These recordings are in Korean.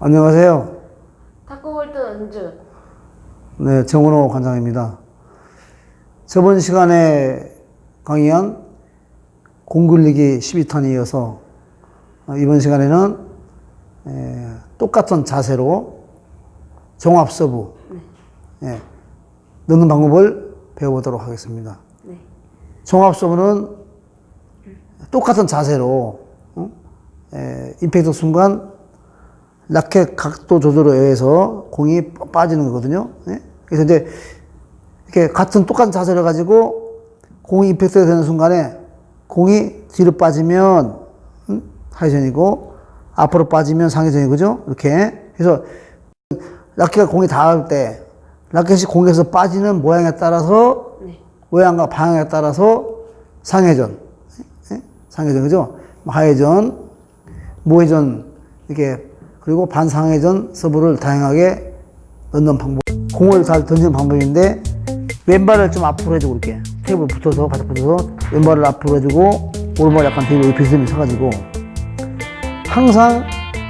안녕하세요. 탁구볼트 은주. 네, 정은호 관장입니다. 저번 시간에 강의한 공굴리기 12탄에 이어서 어, 이번 시간에는 에, 똑같은 자세로 종합 서브 예, 넣는 방법을 배워보도록 하겠습니다. 네. 종합 서브는 똑같은 자세로 어? 에, 임팩트 순간 라켓 각도 조절에 의해서 공이 빠지는 거거든요. 예? 그래서 이제 이렇게 같은 똑같은 자세를 가지고 공이 임팩트가 되는 순간에 공이 뒤로 빠지면 음? 하회전이고 앞으로 빠지면 상회전이 그죠? 이렇게 그래서 라켓가 공이 닿을 때 라켓이 공에서 빠지는 모양에 따라서 네. 모양과 방향에 따라서 상회전, 예? 상회전 그죠? 뭐 하회전, 무회전 이렇게 그리고 반상회전 서브를 다양하게 넣는 방법. 공을 잘 던지는 방법인데 왼발을 좀 앞으로 해주고 이렇게 테이블 붙어서 바닥 붙어서 왼발을 앞으로 해주고 오른발 약간 뒤로 비스듬히 서가지고 항상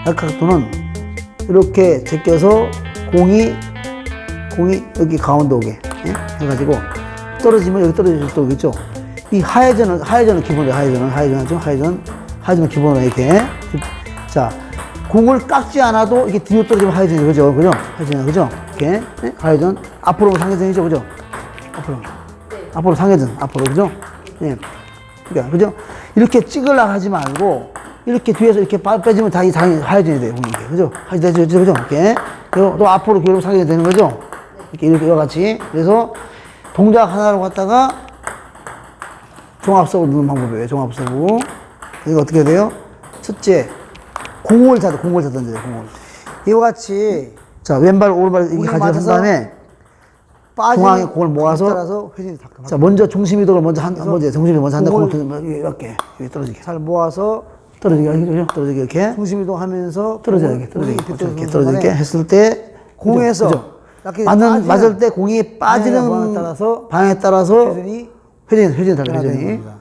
약각도는 이렇게 제껴서 공이 공이 여기 가운데 오게 예? 해가지고 떨어지면 여기 떨어질 수 있겠죠. 이 하회전은 하회전은 기본이에요. 하회전은 하회전하죠. 하회전 하회전은 기본으로 이렇게 자 공을 깎지 않아도 이게 뒤로 떨어지면 하회전이 그죠, 그죠? 하회전 그죠? 이렇게 예? 하회전 앞으로 상회전이죠, 그죠? 앞으로 네. 앞으로 상회전 앞으로 그죠? 예. 그러니까 그죠? 이렇게 찍으려 하지 말고 이렇게 뒤에서 이렇게 빠- 빼주면 다이 당연히 하회전이 돼요, 공이. 그죠? 하회전 되죠, 그죠? 이렇게 그리고 또 앞으로 기울면 상회전이 되는 거죠? 이렇게 이렇게 이와 같이 그래서 동작 하나로 갖다가 종합 서브 넣는 방법이에요. 종합 서브. 이거 어떻게 돼요? 첫째, 공을 자, 공을 자 던져요, 공을. 이와 같이, 자, 왼발, 오른발 이렇게 가지고 한 다음에, 중앙에 공을 모아서, 따라서 회전이 다 자, 먼저 중심 이동을 먼저 한, 먼저 정신이 먼저 한다. 공을 던져, 이렇게, 이렇게 떨어지게. 잘 모아서 떨어지게, 이렇게, 떨어지게, 이렇게. 중심 이동하면서 떨어져야 공을- 이렇게, 떨어지게, 공이 이렇게, 이렇게 떨어지게 했을 때, 공에서 그죠? 맞는, 빠지는 맞을 때 공이 빠지는 방향에 따라서 방향에 따라서 회전이 회전이, 회전이 변화되는 회전이. 겁니다.